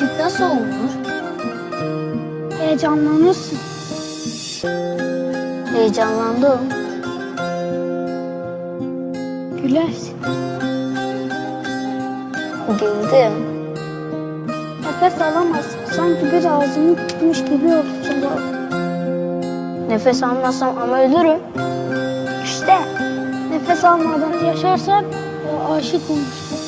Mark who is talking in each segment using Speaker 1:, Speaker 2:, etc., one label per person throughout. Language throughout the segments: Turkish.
Speaker 1: nasıl olunur? Heyecanlanırsın. Heyecanlandım. Gülersin. Güldüm. Nefes alamazsın. Sanki bir ağzını tutmuş gibi olsun. Nefes almazsam ama ölürüm. İşte nefes almadan yaşarsan o aşık olmuşsun.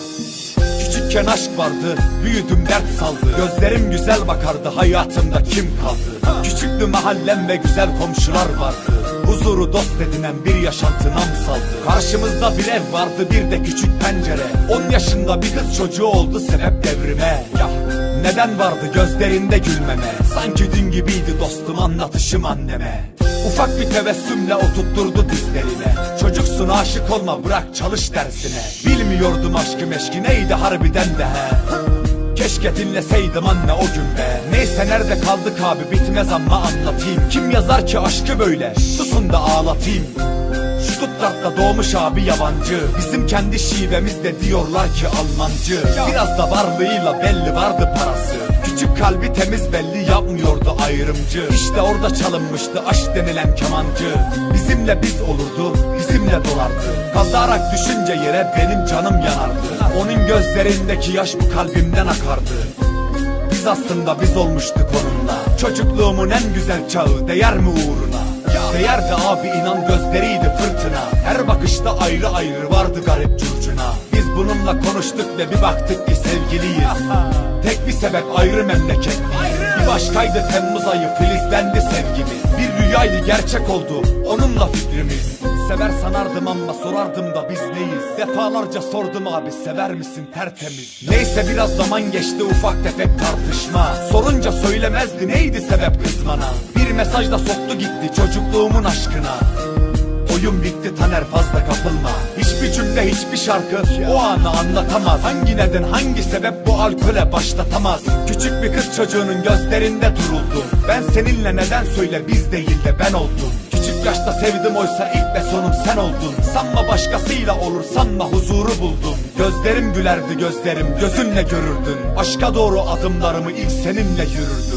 Speaker 2: Küçükken aşk vardı, büyüdüm dert saldı. Gözlerim güzel bakardı, hayatımda kim kaldı? Küçüktü mahallem ve güzel komşular vardı. Huzuru dost edinen bir yaşantı nam saldı. Karşımızda bir ev vardı, bir de küçük pencere. 10 yaşında bir kız çocuğu oldu sebep devrime. Ya neden vardı gözlerinde gülmeme? Sanki dün gibiydi dostum anlatışım anneme. Ufak bir tebessümle oturtturdu dizlerine. Çocuksun aşık olma bırak çalış dersine. Bilmiyordum aşkı meşki neydi harbiden de he? Keşke dinleseydim anne o gün be. Neyse nerede kaldık abi bitmez ama anlatayım. Kim yazar ki aşkı böyle? Susun da ağlatayım Stuttgart'ta doğmuş abi yabancı. Bizim kendi şivemizde diyorlar ki Almancı. Biraz da varlığıyla belli vardı parası. Küçük kalbi temiz belli yapmıyordu ayrımcı. İşte orada çalınmıştı aşk denilen kemancı. Bizimle biz olurdu bizimle dolardı. Kazarak düşünce yere benim canım yanardı. Onun gözlerindeki yaş bu kalbimden akardı. Biz aslında biz olmuştuk onunla. Çocukluğumun en güzel çağı değer mi uğruna Değerdi abi inan gözleriydi fırtına. Her bakışta ayrı ayrı vardı garip curcuna. Biz bununla konuştuk ve bir baktık ki sevgiliyiz. Tek bir sebep ayrı memleket Bir başkaydı Temmuz ayı filizlendi sevgimiz. Bir rüyaydı gerçek oldu onunla fikrimiz. Sever sanardım ama sorardım da biz neyiz? Defalarca sordum abi sever misin tertemiz? Neyse biraz zaman geçti ufak tefek tartışma. Sorunca söylemezdi neydi sebep kızmana mesajla soktu gitti çocukluğumun aşkına. Oyun bitti Taner fazla kapılma. Hiçbir cümle hiçbir şarkı o anı anlatamaz. Hangi neden hangi sebep bu alkole başlatamaz? Küçük bir kız çocuğunun gözlerinde duruldu Ben seninle neden söyle biz değil de ben oldum. Küçük yaşta sevdim oysa ilk ve sonum sen oldun. Sanma başkasıyla olur sanma huzuru buldum. Gözlerim gülerdi gözlerim gözünle görürdün. Aşka doğru adımlarımı ilk seninle yürürdüm